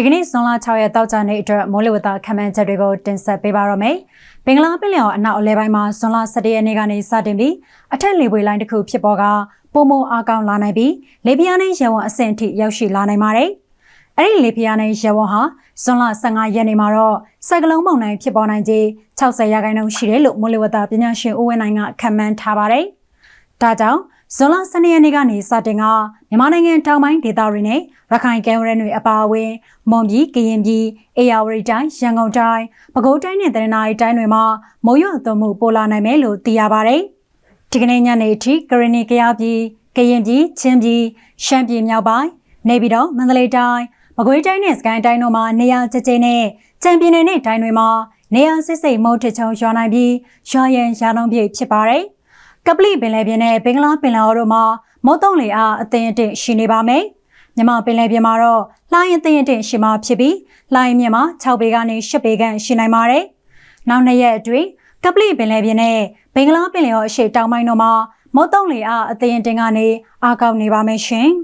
ဒီကနေ့ဇွန်လ6ရက်တောက်ကြနေ့အတွက်မိုးလေဝသခန့်မှန်းချက်တွေကိုတင်ဆက်ပေးပါရမယ်။ဘင်္ဂလားပင်လယ်အော်အနောက်အလဲပိုင်းမှာဇွန်လ17ရက်နေ့ကနေစတင်ပြီးအထက်လေပွေလိုင်းတစ်ခုဖြစ်ပေါ်ကပုံမအားကောင်းလာနိုင်ပြီးလေပြင်းနဲ့ရေဝန်အဆင့်အထိရောက်ရှိလာနိုင်ပါတယ်။အဲ့ဒီလေပြင်းနဲ့ရေဝန်ဟာဇွန်လ15ရက်နေ့မှာတော့စိုက်ကလုံးမုန်တိုင်းဖြစ်ပေါ်နိုင်ခြင်း60ရာခိုင်နှုန်းရှိတယ်လို့မိုးလေဝသပညာရှင်ဦးဝင်းနိုင်ကခန့်မှန်းထားပါတယ်။ဒါကြောင့် ဇွန်လ12ရက်နေ့ကနေစတင်ကမြန်မာနိုင်ငံတောင်ပိုင်းဒေသတွေနဲ့ရခိုင်ကမ်းရိုးတန်းတွေအပါအဝင်မွန်ပြည်၊ကရင်ပြည်၊အေရဝတီတိုင်း၊ရန်ကုန်တိုင်း၊ပဲခူးတိုင်းနဲ့တနင်္သာရီတိုင်းတွေမှာမိုးရွာသွန်းမှုပိုလာနိုင်မယ်လို့သိရပါတယ်။ဒီကနေ့ညနေအထိကရနီကရပြည်၊ကရင်ပြည်၊ချင်းပြည်၊ရှမ်းပြည်မြောက်ပိုင်း၊နေပြည်တော်၊မန္တလေးတိုင်း၊မကွေးတိုင်းနဲ့စကိုင်းတိုင်းတို့မှာနေရာကျကျနဲ့ကြံပြည်နယ်နဲ့တိုင်းတွေမှာနေရာစစ်စိတ်မုတ်ထချုံရွာနိုင်ပြီးရွာရန်ရာနှုန်းပြည့်ဖြစ်ပါတယ်။ ကပလီပင်လယ်ပြင်နဲ့ဘင်္ဂလားပင်လယ်အော်တို့မှာမုတ်တုံလေအားအသင်းအင့်ရှိနေပါမယ်။မြမပင်လယ်ပြင်မှာတော့လှိုင်းအသင်းအင့်ရှိမှဖြစ်ပြီးလှိုင်းမြင့်မှာ6ပေကနေ10ပေခန့်ရှိနိုင်ပါတယ်။နောက်နှစ်ရက်အတွင်းကပလီပင်လယ်ပြင်နဲ့ဘင်္ဂလားပင်လယ်အော်အရှေ့တောင်ပိုင်းတို့မှာမုတ်တုံလေအားအသင်းအင့်ကနေအားကောင်းနေပါမယ်ရှင်။